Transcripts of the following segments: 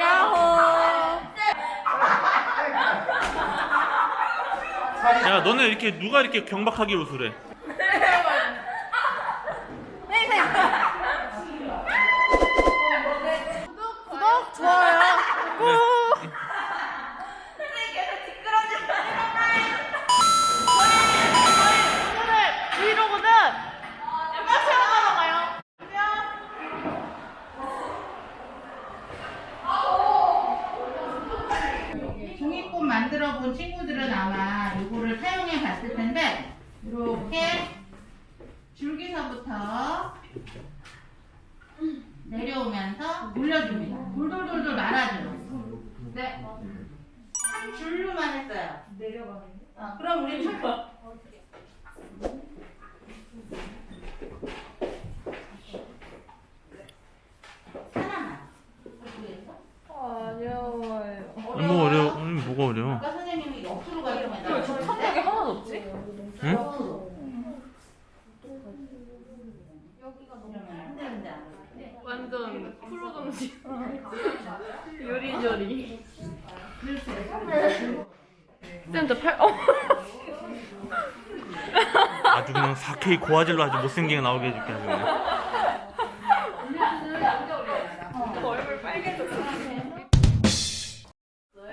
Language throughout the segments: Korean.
야호. 야 너네 이렇게 누가 이렇게 경박하게 웃으래? 본 친구들은 아마 이거를 사용해 봤을 텐데 이렇게 줄기서부터 내려오면서 올려줍니다. 돌돌돌돌 말아줘요. 네. 한 줄로만 했어요. 내려가는 어, 그럼 우리 줄 하나만. 어려워요. 아니, 뭐 어려워? 아니, 뭐가 어려워? 아까 선생님이 옆으로 가려고 저 했는데 천국이 하나도 없지? 응? 옆으로. 안. 완전 프로 정신. 요리조리. 쌤, 저 팔, 어. 아주 그냥 4K 고화질로 아주 못생기게 나오게 해줄게 아주 그냥. 얼굴 빨개졌어.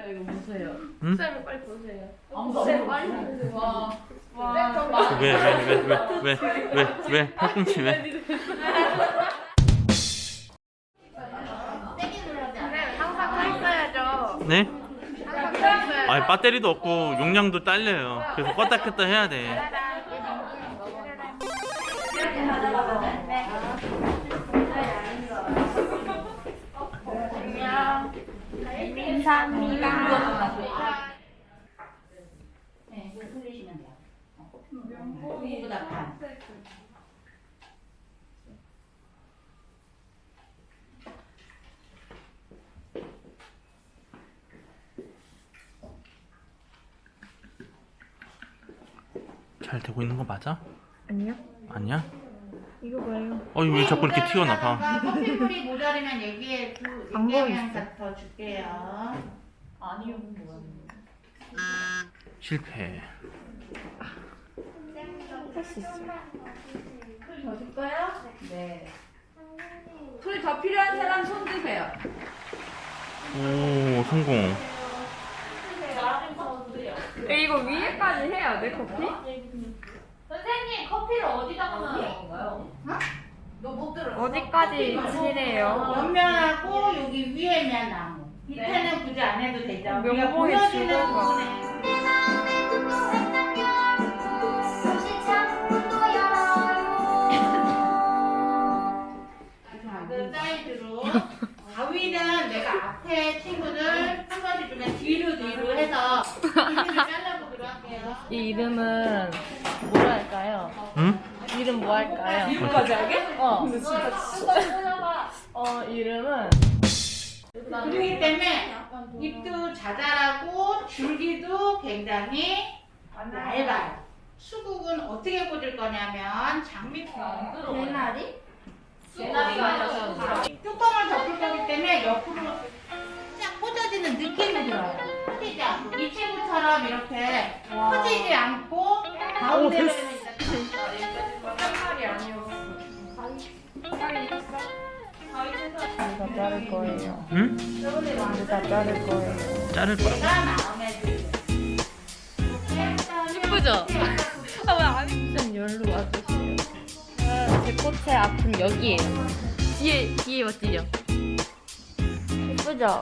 이거 보세요. 응? 쌤이 빨리 보세요. 쌤 빨리 보세요. 와. 와. 왜 왜 왜 왜 왜 왜 왜 팔꿈치 왜? 네? 아니 배터리도 없고 용량도 딸려요. 그래서 껐다 켰다 해야 돼. 네, 이거 돌리시면 돼요. 어, 이거보다 반. 잘 되고 있는 거 맞아? 아니요. 아니야? 이거 뭐예요? 어이 왜 자꾸 이렇게 튀어나가? 아, 커피물이 모자르면 얘기해 주, 방법이 얘기하면 더 줄게요. 아니요. 뭐야. 실패. 할 수 있어. 풀더 줄까요? 네. 풀 더 필요한 사람 손 드세요. 오 성공. 이거 위에까지 해야 돼, 커피? 선생님 커피를 어디다가 넣는 건가요? 너못 들어. 어디까지 칠해요? 옆면하고 여기 위에면 나무. 밑에는 굳이 안 해도 되죠. 우리가 보여주는? 부분에. 작은 사이즈로 가위는 내가 앞에 친구들 한 가지 주면 뒤로 뒤로 해서 이 이름은 뭐라 할까요? 응? 이름 뭐 할까요? 이거까지 하게? 어. 어, 이름은 그렇기 때문에 잎도 자잘하고 줄기도 굉장히 얇아요. 수국은 어떻게 꽂을 거냐면 장미통 대나리? 대나리가 아니라 뚜껑을 덮을 거기 때문에 옆으로 쫙 꽂아지는 느낌이 들어요. 퍼지지 않고 이 친구처럼 이렇게 퍼지지 않고 가운데는 짠말이 아니었어. 이거 자를 거예요. 응? 다 자를 거예요. 자를 거라고? 내가 마음에 들어요. 예쁘죠? 아, 왜안 쌤 여기로 와주세요. 아, 제 꽃의 앞은 여기에요. 뒤에, 뒤에 멋지죠? 예쁘죠?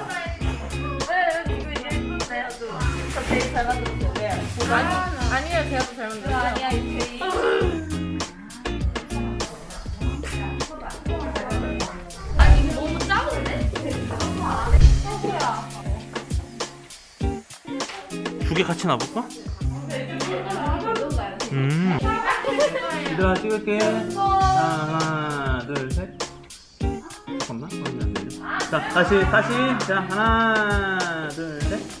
두 개 같이 놔볼까? 음. 얘들아 찍을게. 하나, 둘, 셋. 잠깐만. 자, 다시, 다시. 자, 하나, 둘, 셋.